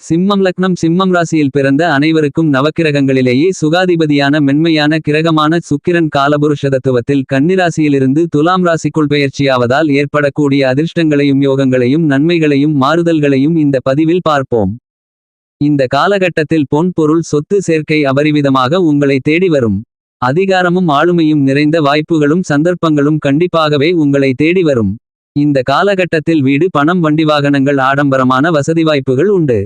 சிம்மம் லக்னம் சிம்மம் ராசியில் பிறந்த அனைவருக்கும் நவக்கிரகங்களிலேயே சுகாதிபதியான மென்மையான கிரகமான சுக்கிரன் காலபுருஷ தத்துவத்தில் கன்னிராசியிலிருந்து துலாம் ராசிக்குள் பெயர்ச்சியாவதால் ஏற்படக்கூடிய அதிர்ஷ்டங்களையும் யோகங்களையும் நன்மைகளையும் மாறுதல்களையும் இந்த பதிவில் பார்ப்போம். இந்த காலகட்டத்தில் பொன் பொருள் சொத்து சேர்க்கை அபரிவிதமாக உங்களை தேடி வரும். அதிகாரமும் ஆளுமையும் நிறைந்த வாய்ப்புகளும் சந்தர்ப்பங்களும் கண்டிப்பாகவே உங்களை தேடி வரும். இந்த காலகட்டத்தில் வீடு பணம் வண்டி வாகனங்கள் ஆடம்பரமான வசதி வாய்ப்புகள் உண்டு.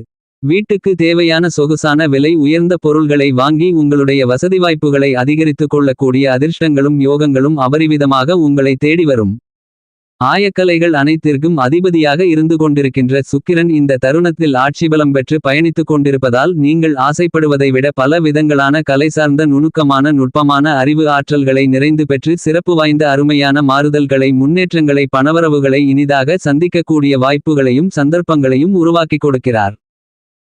வீட்டுக்கு தேவையான சொகுசான விலை உயர்ந்த பொருள்களை வாங்கி உங்களுடைய வசதி வாய்ப்புகளை அதிகரித்துக் கொள்ளக்கூடிய அதிர்ஷ்டங்களும் யோகங்களும் அபரிவிதமாக உங்களை தேடி வரும். ஆயக்கலைகள் அனைத்திற்கும் அதிபதியாக இருந்து கொண்டிருக்கின்ற சுக்கிரன் இந்த தருணத்தில் ஆட்சி பலம் பெற்று பயணித்துக் கொண்டிருப்பதால் நீங்கள் ஆசைப்படுவதை விட பல விதங்களான கலை சார்ந்த நுணுக்கமான நுட்பமான அறிவு ஆற்றல்களை நிறைந்து பெற்று சிறப்பு வாய்ந்த அருமையான மாறுதல்களை முன்னேற்றங்களை பணவரவுகளை இனிதாக சந்திக்கக்கூடிய வாய்ப்புகளையும் சந்தர்ப்பங்களையும் உருவாக்கிக் கொடுக்கிறார்.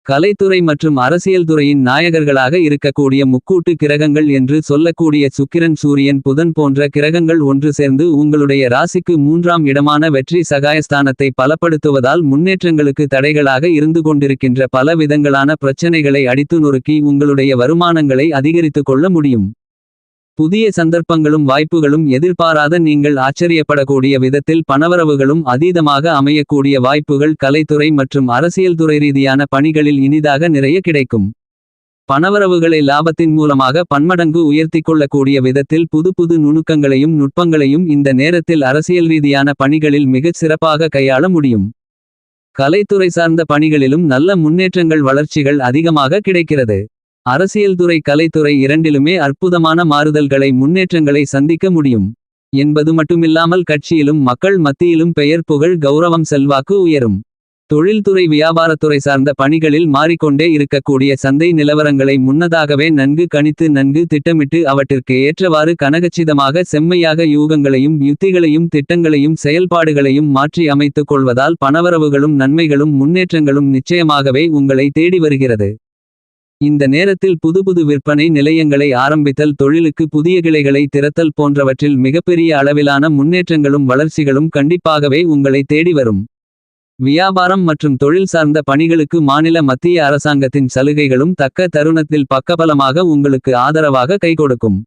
கலைத்துறை மற்றும் அரசியல் துறையின் நாயகர்களாக இருக்கக்கூடிய முக்கூட்டு கிரகங்கள் என்று சொல்லக்கூடிய சுக்கிரன் சூரியன் புதன் போன்ற கிரகங்கள் ஒன்று சேர்ந்து உங்களுடைய ராசிக்கு மூன்றாம் இடமான வெற்றி சகாயஸ்தானத்தை பலப்படுத்துவதால் முன்னேற்றங்களுக்கு தடைகளாக இருந்து கொண்டிருக்கின்ற பல விதங்களான பிரச்சனைகளை அடித்து நொறுக்கி உங்களுடைய வருமானங்களை அதிகரித்துக் கொள்ள முடியும். புதிய சந்தர்ப்பங்களும் வாய்ப்புகளும் எதிர்பாராத நீங்கள் ஆச்சரியப்படக்கூடிய விதத்தில் பணவரவுகளும் அதீதமாக அமையக்கூடிய வாய்ப்புகள் கலைத்துறை மற்றும் அரசியல் துறை ரீதியான பணிகளில் இனிதாக நிறைய கிடைக்கும். பணவரவுகளை லாபத்தின் மூலமாக பன்மடங்கு உயர்த்திக் கொள்ளக்கூடிய விதத்தில் புது புது நுணுக்கங்களையும் நுட்பங்களையும் இந்த நேரத்தில் அரசியல் ரீதியான பணிகளில் மிகச் சிறப்பாக கையாள முடியும். கலைத்துறை சார்ந்த பணிகளிலும் நல்ல முன்னேற்றங்கள் வளர்ச்சிகள் அதிகமாக கிடைக்கிறது. அரசியல் துறை கலைத்துறை இரண்டிலுமே அற்புதமான மாறுதல்களை முன்னேற்றங்களை சந்திக்க முடியும். என்பது மட்டுமில்லாமல் கட்சியிலும் மக்கள் மத்தியிலும் பெயர் புகழ் கௌரவம் செல்வாக்கு உயரும். தொழில்துறை வியாபாரத்துறை சார்ந்த பணிகளில் மாறிக்கொண்டே இருக்கக்கூடிய சந்தை நிலவரங்களை முன்னதாகவே நன்கு கணித்து நன்கு திட்டமிட்டு அவற்றிற்கு ஏற்றவாறு கனகச்சிதமாக செம்மையாக யூகங்களையும் யுத்திகளையும் திட்டங்களையும் செயல்பாடுகளையும் மாற்றி அமைத்துக் கொள்வதால் பணவரவுகளும் நன்மைகளும் முன்னேற்றங்களும் நிச்சயமாகவே உங்களை தேடி வருகிறது. இந்த நேரத்தில் புதுபுது விற்பனை நிலையங்களை ஆரம்பித்தல் தொழிலுக்கு புதிய கிளைகளை திறத்தல் போன்றவற்றில் மிகப்பெரிய அளவிலான முன்னேற்றங்களும் வளர்ச்சிகளும் கண்டிப்பாகவே உங்களை தேடி வரும். வியாபாரம் மற்றும் தொழில் சார்ந்த பணிகளுக்கு மாநில மத்திய அரசாங்கத்தின் சலுகைகளும் தக்க தருணத்தில் பக்கபலமாக உங்களுக்கு ஆதரவாக கைகொடுக்கும்.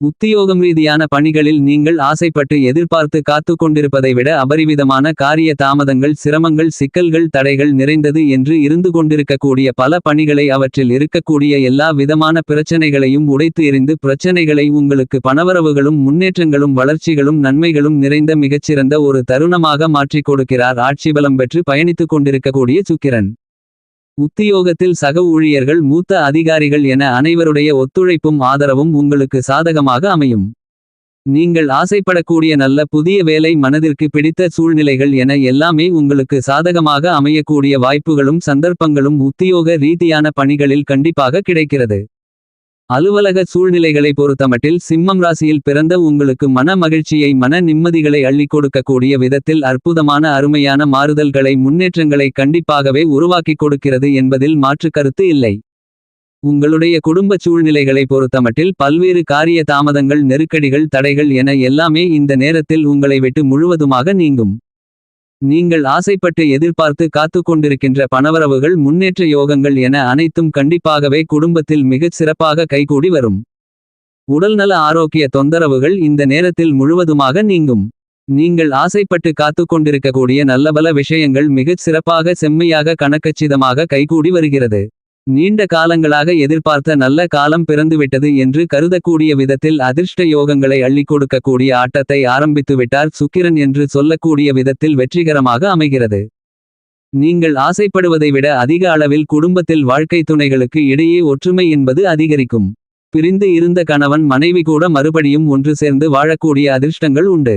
உத்தியோகம் ரீதியான பணிகளில் நீங்கள் ஆசைப்பட்டு எதிர்பார்த்து காத்து கொண்டிருப்பதை விட அபரிவிதமான காரிய தாமதங்கள் சிரமங்கள் சிக்கல்கள் தடைகள் நிறைந்தது என்று இருந்து கொண்டிருக்கக்கூடிய பல பணிகளை அவற்றில் இருக்கக்கூடிய எல்லா விதமான பிரச்சனைகளையும் உடைத்து எறிந்து பிரச்சனைகளை உங்களுக்கு பணவரவுகளும் முன்னேற்றங்களும் வளர்ச்சிகளும் நன்மைகளும் நிறைந்த மிகச்சிறந்த ஒரு தருணமாக மாற்றிக் கொடுக்கிறார். ஆட்சிபலம் பெற்று பயணித்துக் கொண்டிருக்கக்கூடிய சுக்கிரன். உத்தியோகத்தில் சக ஊழியர்கள் மூத்த அதிகாரிகள் என அனைவருடைய ஒத்துழைப்பும் ஆதரவும் உங்களுக்கு சாதகமாக அமையும். நீங்கள் ஆசைப்படக்கூடிய நல்ல புதிய வேலை மனதிற்கு பிடித்த சூழ்நிலைகள் என எல்லாமே உங்களுக்கு சாதகமாக அமையக்கூடிய வாய்ப்புகளும் சந்தர்ப்பங்களும் உத்தியோக ரீதியான பணிகளில் கண்டிப்பாக கிடைக்கிறது. அலுவலக சூழ்நிலைகளை பொறுத்தமட்டில் சிம்மம் ராசியில் பிறந்த உங்களுக்கு மன மகிழ்ச்சியை மன நிம்மதிகளை அள்ளிக் கொடுக்கக்கூடிய விதத்தில் அற்புதமான அருமையான மாறுதல்களை முன்னேற்றங்களை கண்டிப்பாகவே உருவாக்கிக் கொடுக்கிறது என்பதில் மாற்று கருத்து இல்லை. உங்களுடைய குடும்ப சூழ்நிலைகளை பொறுத்தமட்டில் பல்வேறு காரிய தாமதங்கள் நெருக்கடிகள் தடைகள் என எல்லாமே இந்த நேரத்தில் உங்களை விட்டு முழுவதுமாக நீங்கும். நீங்கள் ஆசைப்பட்டு எதிர்பார்த்து காத்து கொண்டிருக்கின்ற பணவரவுகள் முன்னேற்ற யோகங்கள் என அனைத்தும் கண்டிப்பாகவே குடும்பத்தில் மிகச் சிறப்பாக கைகூடி வரும். உடல்நல ஆரோக்கிய தொந்தரவுகள் இந்த நேரத்தில் முழுவதுமாக நீங்கும். நீங்கள் ஆசைப்பட்டு காத்து கொண்டிருக்கக்கூடிய நல்லபல விஷயங்கள் மிகச் சிறப்பாக செம்மையாக கணக்கச்சிதமாக கைகூடி வருகிறது. நீண்ட காலங்களாக எதிர்பார்த்த நல்ல காலம் பிறந்துவிட்டது என்று கருதக்கூடிய விதத்தில் அதிர்ஷ்ட யோகங்களை அள்ளிக் கொடுக்கக்கூடிய ஆட்டத்தை ஆரம்பித்துவிட்டார் சுக்கிரன் என்று சொல்லக்கூடிய விதத்தில் வெற்றிகரமாக அமைகிறது. நீங்கள் ஆசைப்படுவதை விட அதிக அளவில் குடும்பத்தில் வாழ்க்கை துணைகளுக்கு இடையே ஒற்றுமை என்பது அதிகரிக்கும். பிரிந்து இருந்த கணவன் மனைவி கூட மறுபடியும் ஒன்று சேர்ந்து வாழக்கூடிய அதிர்ஷ்டங்கள் உண்டு.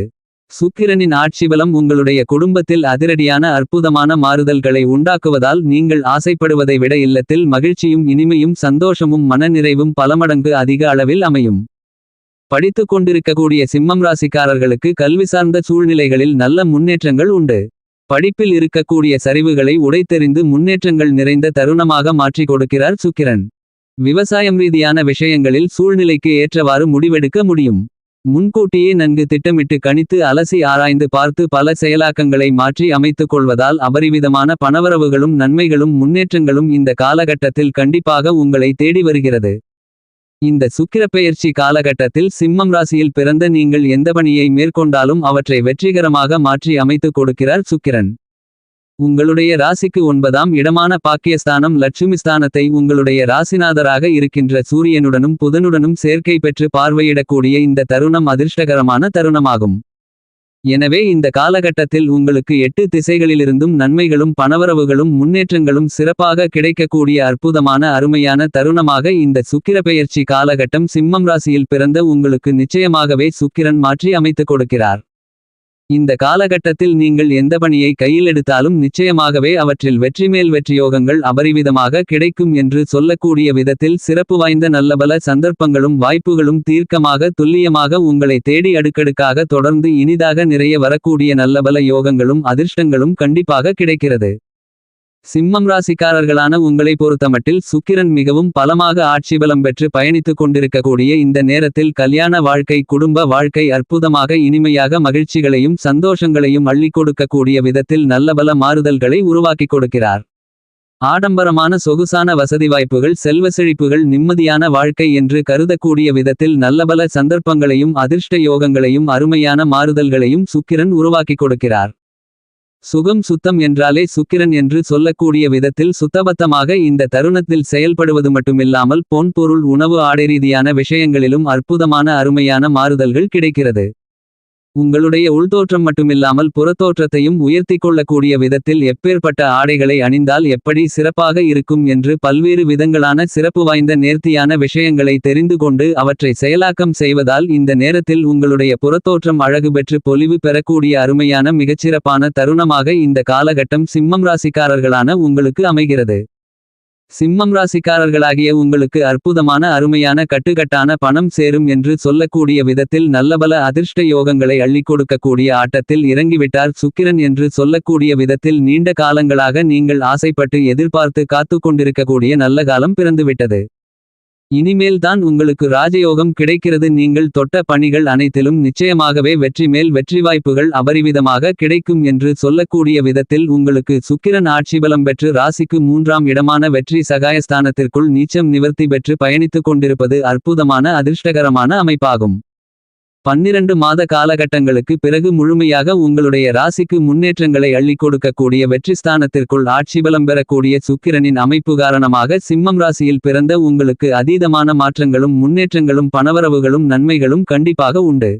சுக்கிரனின் ஆட்சிபலம் உங்களுடைய குடும்பத்தில் அதிரடியான அற்புதமான மாறுதல்களை உண்டாக்குவதால் நீங்கள் ஆசைப்படுவதை விட இல்லத்தில் மகிழ்ச்சியும் இனிமையும் சந்தோஷமும் மனநிறைவும் பலமடங்கு அதிக அளவில் அமையும். படித்துக் கொண்டிருக்கக்கூடிய சிம்மம் ராசிக்காரர்களுக்கு கல்வி சார்ந்த சூழ்நிலைகளில் நல்ல முன்னேற்றங்கள் உண்டு. படிப்பில் இருக்கக்கூடிய சரிவுகளை உடைத்தெறிந்து முன்னேற்றங்கள் நிறைந்த தருணமாக மாற்றிக் கொடுக்கிறார் சுக்கிரன். விவசாயம் ரீதியான விஷயங்களில் சூழ்நிலைக்கு ஏற்றவாறு முடிவெடுக்க முடியும். முன்கூட்டியே நன்கு திட்டமிட்டு கணித்து அலசி ஆராய்ந்து பார்த்து பல செயலாக்கங்களை மாற்றி அமைத்துக் கொள்வதால் அபரிவிதமான பணவரவுகளும் நன்மைகளும் முன்னேற்றங்களும் இந்த காலகட்டத்தில் கண்டிப்பாக உங்களை தேடி வருகிறது. இந்த சுக்கிரப்பெயர்ச்சி காலகட்டத்தில் சிம்மம் ராசியில் பிறந்த நீங்கள் எந்த பணியை மேற்கொண்டாலும் அவற்றை வெற்றிகரமாக மாற்றி அமைத்துக் கொடுக்கிறார் சுக்கிரன். உங்களுடைய ராசிக்கு ஒன்பதாம் இடமான பாக்கியஸ்தானம் லட்சுமிஸ்தானத்தை உங்களுடைய ராசிநாதராக இருக்கின்ற சூரியனுடனும் புதனுடனும் சேர்க்கை பெற்று பார்வையிடக்கூடிய இந்த தருணம் அதிர்ஷ்டகரமான தருணமாகும். எனவே இந்த காலகட்டத்தில் உங்களுக்கு எட்டு திசைகளிலிருந்தும் நன்மைகளும் பணவரவுகளும் முன்னேற்றங்களும் சிறப்பாக கிடைக்கக்கூடிய அற்புதமான அருமையான தருணமாக இந்த சுக்கிரப்பெயர்ச்சி காலகட்டம் சிம்மம் ராசியில் பிறந்த உங்களுக்கு நிச்சயமாகவே சுக்கிரன் மாற்றி அமைத்துக் கொடுக்கிறார். இந்த காலகட்டத்தில் நீங்கள் எந்த பணியை கையில் எடுத்தாலும் நிச்சயமாகவே அவற்றில் வெற்றிமேல் வெற்றியோகங்கள் அபரிவிதமாக கிடைக்கும் என்று சொல்லக்கூடிய விதத்தில் சிறப்பு வாய்ந்த நல்லபல சந்தர்ப்பங்களும் வாய்ப்புகளும் தீர்க்கமாக துல்லியமாக உங்களை தேடி அடுக்கடுக்காக தொடர்ந்து இனிதாக நிறைய வரக்கூடிய நல்லபல யோகங்களும் அதிர்ஷ்டங்களும் கண்டிப்பாக கிடைக்கிறது. சிம்மம் ராசிக்காரர்களான உங்களை பொறுத்தமட்டில் சுக்கிரன் மிகவும் பலமாக ஆட்சி பலம் பெற்று பயணித்துக் கொண்டிருக்கக்கூடிய இந்த நேரத்தில் கல்யாண வாழ்க்கை குடும்ப வாழ்க்கை அற்புதமாக இனிமையாக மகிழ்ச்சிகளையும் சந்தோஷங்களையும் அள்ளிக் கொடுக்கக்கூடிய விதத்தில் நல்லபல மாறுதல்களை உருவாக்கிக் கொடுக்கிறார். ஆடம்பரமான சொகுசான வசதி வாய்ப்புகள் செல்வ செழிப்புகள் நிம்மதியான வாழ்க்கை என்று கருதக்கூடிய விதத்தில் நல்லபல சந்தர்ப்பங்களையும் அதிர்ஷ்ட யோகங்களையும் அருமையான மாறுதல்களையும் சுக்கிரன் உருவாக்கிக் கொடுக்கிறார். சுகம் சுத்தம் என்றாலே சுக்கிரன் என்று சொல்லக்கூடிய விதத்தில் சுத்தபத்தமாக இந்த தருணத்தில் செயல்படுவது மட்டுமில்லாமல் பொன்பொருள் உணவு உணவு ஆடைரீதியான விஷயங்களிலும் அற்புதமான அருமையான மாறுதல்கள் கிடைக்கிறது. உங்களுடைய உள்தோற்றம் மட்டுமில்லாமல் புறத்தோற்றத்தையும் உயர்த்திக் கொள்ளக்கூடிய விதத்தில் எப்பேற்பட்ட ஆடைகளை அணிந்தால் எப்படி சிறப்பாக இருக்கும் என்று பல்வேறு விதங்களான சிறப்பு வாய்ந்த நேர்த்தியான விஷயங்களை தெரிந்து கொண்டு அவற்றை செயலாக்கம் செய்வதால் இந்த நேரத்தில் உங்களுடைய புறத்தோற்றம் அழகு பெற்று பொலிவு பெறக்கூடிய அருமையான மிகச்சிறப்பான தருணமாக இந்த காலகட்டம் சிம்மம் ராசிக்காரர்களான உங்களுக்கு அமைகிறது. சிம்மம் ராசிக்காரர்களாகிய உங்களுக்கு அற்புதமான அருமையான கட்டுக்கட்டான பணம் சேரும் என்று சொல்லக்கூடிய விதத்தில் நல்லபல அதிர்ஷ்ட யோகங்களை அள்ளிக் கொடுக்கக்கூடிய ஆட்டத்தில் இறங்கிவிட்டார் சுக்கிரன் என்று சொல்லக்கூடிய விதத்தில் நீண்ட காலங்களாக நீங்கள் ஆசைப்பட்டு எதிர்பார்த்து காத்துக் கொண்டிருக்கக்கூடிய நல்ல காலம் பிறந்துவிட்டது. இனிமேல் தான் உங்களுக்கு ராஜயோகம் கிடைக்கிறது நீங்கள் தொட்ட பணிகள் அனைத்திலும் நிச்சயமாகவே வெற்றி மேல் வெற்றி வாய்ப்புகள் அபரிவிதமாக கிடைக்கும் என்று சொல்லக்கூடிய விதத்தில் உங்களுக்கு சுக்கிரன் ஆட்சிபலம் பெற்று ராசிக்கு மூன்றாம் இடமான வெற்றி சகாயஸ்தானத்திற்குள் நீச்சம் நிவர்த்தி பெற்று பயணித்துக் கொண்டிருப்பது அற்புதமான அதிர்ஷ்டகரமான அமைப்பாகும். பன்னிரண்டு மாத காலகட்டங்களுக்கு பிறகு முழுமையாக உங்களுடைய ராசிக்கு முன்னேற்றங்களை அள்ளி கொடுக்கக்கூடிய வெற்றிஸ்தானத்திற்குள் ஆட்சிபலம் பெறக்கூடிய சுக்கிரனின் அமைப்பு காரணமாக சிம்மம் ராசியில் பிறந்த உங்களுக்கு அதீதமான மாற்றங்களும் முன்னேற்றங்களும் பணவரவுகளும் நன்மைகளும் கண்டிப்பாக உண்டு.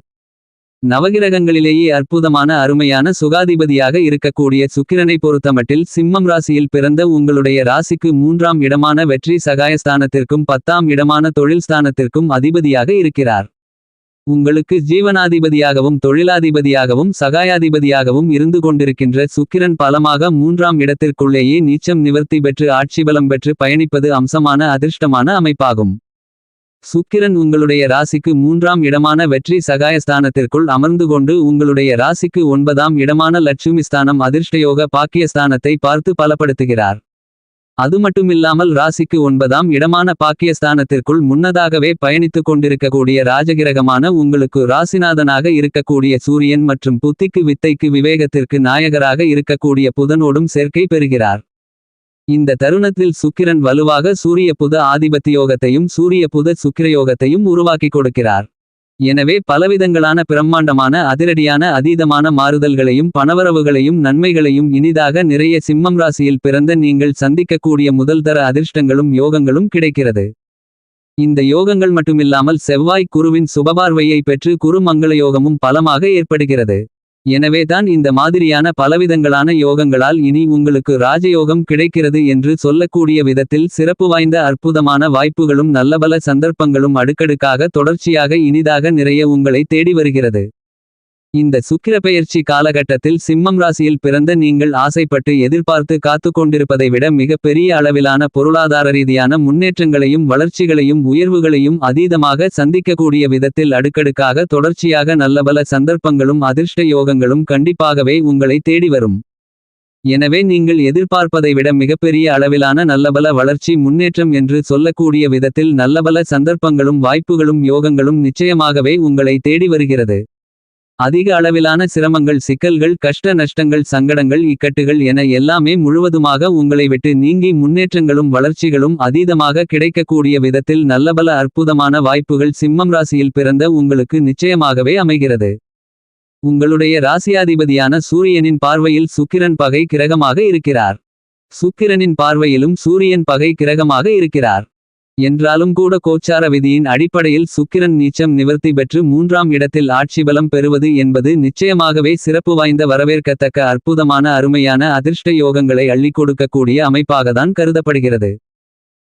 நவகிரகங்களிலேயே அற்புதமான அருமையான சுகாதிபதியாக இருக்கக்கூடிய சுக்கிரனை பொறுத்தமட்டில் சிம்மம் ராசியில் பிறந்த உங்களுடைய ராசிக்கு மூன்றாம் இடமான வெற்றி சகாயஸ்தானத்திற்கும் பத்தாம் இடமான தொழில் ஸ்தானத்திற்கும் அதிபதியாக இருக்கிறார். உங்களுக்கு ஜீவனாதிபதியாகவும் தொழிலாதிபதியாகவும் சகாயாதிபதியாகவும் இருந்து கொண்டிருக்கின்ற சுக்கிரன் பலமாக மூன்றாம் இடத்திற்குள்ளேயே நீச்சம் நிவர்த்தி பெற்று ஆட்சிபலம் பெற்று பயணிப்பது அம்சமான அதிர்ஷ்டமான அமைப்பாகும். சுக்கிரன் உங்களுடைய ராசிக்கு மூன்றாம் இடமான வெற்றி சகாயஸ்தானத்திற்குள் அமர்ந்து கொண்டு உங்களுடைய ராசிக்கு ஒன்பதாம் இடமான லட்சுமி ஸ்தானம் அதிர்ஷ்டயோக பாக்கியஸ்தானத்தை பார்த்து பலப்படுத்துகிறார். அது மட்டுமில்லாமல் ராசிக்கு ஒன்பதாம் இடமான பாக்கியஸ்தானத்திற்குள் முன்னதாகவே பயணித்துக் கொண்டிருக்கக்கூடிய ராஜகிரகமான உங்களுக்கு ராசிநாதனாக இருக்கக்கூடிய சூரியன் மற்றும் புத்திக்கு வித்தைக்கு விவேகத்திற்கு நாயகராக இருக்கக்கூடிய புதனோடும் சேர்க்கை பெறுகிறார். இந்த தருணத்தில் சுக்கிரன் வலுவாக சூரிய புத ஆதிபத்தியோகத்தையும் சூரிய புத சுக்கிரயோகத்தையும் உருவாக்கிக் கொடுக்கிறார். எனவே பலவிதங்களான பிரம்மாண்டமான அதிரடியான அதீதமான மாறுதல்களையும் பணவரவுகளையும் நன்மைகளையும் இனிதாக நிறைய சிம்மம் ராசியில் பிறந்த நீங்கள் சந்திக்கக்கூடிய முதல்தர அதிர்ஷ்டங்களும் யோகங்களும் கிடைக்கிறது. இந்த யோகங்கள் மட்டுமில்லாமல் செவ்வாய் குருவின் சுபபார்வையை பெற்று குரு மங்கள யோகமும் பலமாக ஏற்படுகிறது. எனவேதான் இந்த மாதிரியான பலவிதங்களான யோகங்களால் இனி உங்களுக்கு ராஜயோகம் கிடைக்கிறது என்று சொல்லக்கூடிய விதத்தில் சிறப்பு வாய்ந்த அற்புதமான வாய்ப்புகளும் நல்லபல சந்தர்ப்பங்களும் அடுக்கடுக்காக தொடர்ச்சியாக இனிதாக நிறைய உங்களை தேடி வருகிறது. இந்த சுக்கிரப்பெயர்ச்சி காலகட்டத்தில் சிம்மம் ராசியில் பிறந்த நீங்கள் ஆசைப்பட்டு எதிர்பார்த்து காத்து கொண்டிருப்பதை விட மிகப்பெரிய அளவிலான பொருளாதார ரீதியான முன்னேற்றங்களையும் வளர்ச்சிகளையும் உயர்வுகளையும் அதீதமாக சந்திக்கக்கூடிய விதத்தில் அடுக்கடுக்காக தொடர்ச்சியாக நல்லபல சந்தர்ப்பங்களும் அதிர்ஷ்ட யோகங்களும் கண்டிப்பாகவே உங்களை தேடி வரும். எனவே நீங்கள் எதிர்பார்ப்பதை விட மிகப்பெரிய அளவிலான நல்லபல வளர்ச்சி முன்னேற்றம் என்று சொல்லக்கூடிய விதத்தில் நல்லபல சந்தர்ப்பங்களும் வாய்ப்புகளும் யோகங்களும் நிச்சயமாகவே உங்களை தேடி வருகிறது. அதிக அளவிலான சிரமங்கள் சிக்கல்கள் கஷ்ட நஷ்டங்கள் சங்கடங்கள் இக்கட்டுகள் என எல்லாமே முழுவதுமாக உங்களை விட்டு நீங்கி முன்னேற்றங்களும் வளர்ச்சிகளும் அதீதமாக கிடைக்கக்கூடிய விதத்தில் நல்லபல அற்புதமான வாய்ப்புகள் சிம்மம் ராசியில் பிறந்த உங்களுக்கு நிச்சயமாகவே அமைகிறது. உங்களுடைய ராசியாதிபதியான சூரியனின் பார்வையில் சுக்கிரன் பகை கிரகமாக இருக்கிறார். சுக்கிரனின் பார்வையிலும் சூரியன் பகை கிரகமாக இருக்கிறார். என்றாலும் கூட கோச்சார விதியின் அடிப்படையில் சுக்கிரன் நீச்சம் நிவர்த்தி பெற்று மூன்றாம் இடத்தில் ஆட்சிபலம் பெறுவது என்பது நிச்சயமாகவே சிறப்பு வாய்ந்த வரவேற்கத்தக்க அற்புதமான அருமையான அதிர்ஷ்ட யோகங்களை அள்ளிக் கொடுக்கக்கூடிய அமைப்பாகத்தான் கருதப்படுகிறது.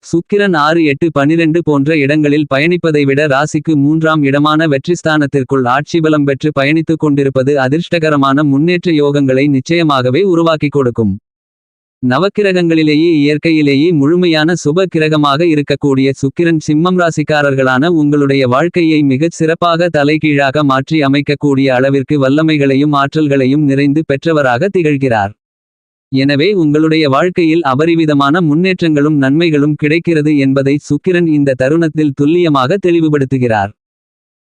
சுக்கிரன் ஆறு எட்டு பனிரெண்டு போன்ற இடங்களில் பயணிப்பதை விட ராசிக்கு மூன்றாம் இடமான வெற்றிஸ்தானத்திற்குள் ஆட்சிபலம் பெற்று பயணித்துக் கொண்டிருப்பது அதிர்ஷ்டகரமான முன்னேற்ற யோகங்களை நிச்சயமாகவே உருவாக்கிக் கொடுக்கும். நவக்கிரகங்களிலேயே இயற்கையிலேயே முழுமையான சுப கிரகமாக இருக்கக்கூடிய சுக்கிரன் சிம்மம் ராசிக்காரர்களான உங்களுடைய வாழ்க்கையை மிகச் சிறப்பாக தலைகீழாக மாற்றி அமைக்கக்கூடிய அளவிற்கு வல்லமைகளையும் ஆற்றல்களையும் நிறைந்து பெற்றவராக திகழ்கிறார். எனவே உங்களுடைய வாழ்க்கையில் அபரிவிதமான முன்னேற்றங்களும் நன்மைகளும் கிடைக்கிறது என்பதை சுக்கிரன் இந்த தருணத்தில் துல்லியமாக தெளிவுபடுத்துகிறார்.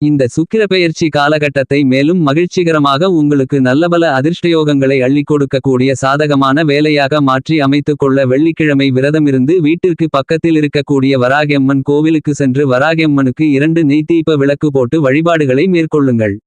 இந்த சுக்கிர பெயர்ச்சி காலகட்டத்தை மேலும் மகிழ்ச்சிகரமாக உங்களுக்கு நல்லபல அதிர்ஷ்டயோகங்களை அள்ளிக் கொடுக்கக்கூடிய சாதகமான வேலையாக மாற்றி அமைத்துக் கொள்ள வெள்ளிக்கிழமை விரதமிருந்து வீட்டிற்கு பக்கத்தில் இருக்கக்கூடிய வராகியம்மன் கோவிலுக்கு சென்று வராகியம்மனுக்கு இரண்டு நெய்தீப விளக்கு போட்டு வழிபாடுகளை மேற்கொள்ளுங்கள்.